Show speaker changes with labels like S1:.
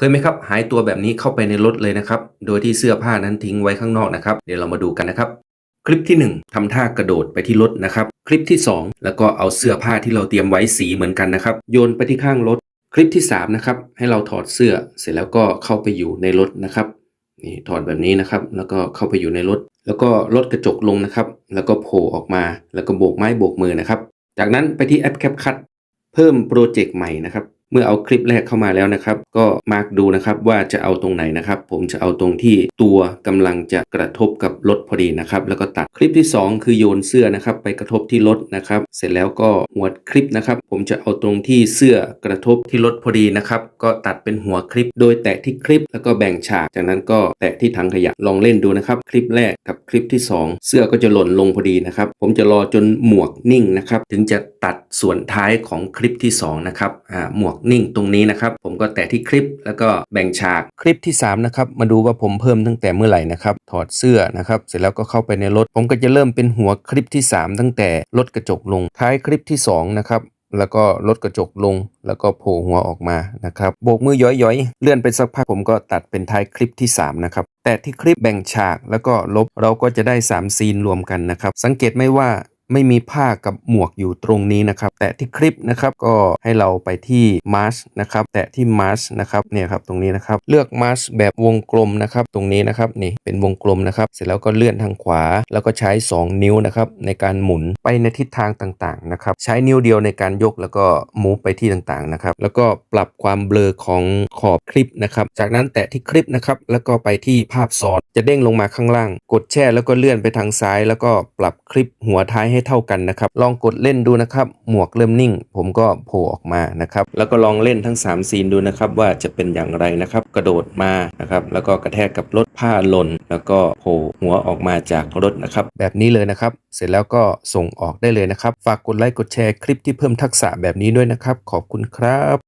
S1: เคยไหมครับ หายตัวแบบนี้เข้าไปในรถเลยนะครับ โดยที่เสื้อผ้านั้นทิ้งไว้ข้างนอกนะครับ เดี๋ยวเรามาดูกันนะครับ คลิปที่ 1ทำท่ากระโดดไปที่รถนะครับ คลิปที่ 2 แล้วก็เอาเสื้อผ้าที่เราเตรียมไว้สีเหมือนกันนะครับ โยนไปที่ข้างรถ คลิปที่3นะครับ ให้เราถอดเสื้อ เสร็จแล้วก็เข้าไปอยู่ในรถนะครับ นี่ถอดแบบนี้นะครับ แล้วก็เข้าไปอยู่ในรถ แล้วก็ลดกระจกลงนะครับ แล้วก็โผล่ออกมา แล้วก็โบกไม้โบกมือนะครับ จากนั้นไปที่แอป CapCut เพิ่มโปรเจกต์ใหม่นะครับ เมื่อเอาคลิปแรกเข้ามาแล้วนะครับ ก็มาร์กดูนะครับว่าจะเอาตรงไหนนะครับ ผมจะเอาตรงที่ตัวกำลังจะกระทบกับรถพอดีนะครับ แล้วก็ตัดคลิปที่ 2 คือโยนเสื้อนะครับ ไปกระทบที่รถนะครับ เสร็จแล้วก็หัวคลิปนะครับ ผมจะเอาตรงที่เสื้อกระทบที่รถพอดีนะครับ ก็ตัดเป็นหัวคลิป โดยแตะที่คลิปแล้วก็แบ่งฉาก จากนั้นก็แตะที่ถังขยะลองเล่นดูนะครับ คลิปแรกกับ คลิปที่ 2 เสื้อก็จะหล่นลงพอดีนะครับ ผมจะรอจนหมวกนิ่งนะครับ ถึงจะตัดส่วนท้ายของคลิปที่ 2 นะครับอ่าหมวกนิ่งตรงนี้นะครับ ผมก็แตะที่คลิปแล้วก็แบ่งฉากคลิปที่ 3 นะครับ มาดูว่าผมเพิ่มตั้งแต่เมื่อไหร่นะครับ ถอดเสื้อนะครับ เสร็จแล้วก็เข้าไปในรถ ผมก็จะเริ่มเป็นหัวคลิปที่ 3 ตั้งแต่ลดกระจกลงท้ายคลิปที่2นะครับ แล้วก็ลดกระจกลง แล้วก็โผล่หัวออกมานะครับโบกมือย้อยๆ เลื่อนไปสักพักผมก็ตัดเป็นท้ายคลิปที่ 3 นะครับ แต่ที่คลิปแบ่งฉากแล้วก็ลบเราก็จะได้ 3 ซีนรวมกันนะครับ สังเกตไหมว่า ไม่มีผ้ากับหมวกอยู่ตรงนี้นะครับ แต่ที่คลิปนะครับก็ให้เราไปที่มาร์ชนะครับ แตะที่มาร์ชนะครับเนี่ยครับตรงนี้นะครับ เลือกมาร์ชแบบวงกลมนะครับ ตรงนี้นะครับนี่เป็นวงกลมนะครับ เสร็จแล้วก็เลื่อนทางขวา แล้วก็ใช้ 2 นิ้วนะครับในการหมุนไปในทิศทางต่างๆนะครับ ใช้นิ้วเดียวในการยกแล้วก็มูฟไปที่ต่างๆนะครับ แล้วก็ปรับความเบลอของขอบคลิปนะครับ จากนั้นแตะที่คลิปนะครับแล้วก็ไปที่ภาพซ้อน จะเด้งลงมาข้างล่าง กดแช่แล้วก็เลื่อนไปทางซ้าย แล้วก็ปรับคลิปหัวท้ายให้เท่ากันนะครับ ลองกดเล่นดูนะครับ หมวกเริ่มนิ่ง ผมก็โผล่ออกมานะครับ แล้วก็ลองเล่นทั้ง 3 ซีนดูนะครับ ว่าจะเป็นอย่างไรนะครับ กระโดดมานะครับ แล้วก็กระแทกกับรถผ้าหล่น แล้วก็โผล่หัวออกมาจากรถนะครับ แบบนี้เลยนะครับ เสร็จแล้วก็ส่งออกได้เลยนะครับ ฝากกดไลค์กดแชร์คลิปที่เพิ่มทักษะแบบนี้ด้วยนะครับ ขอบคุณครับ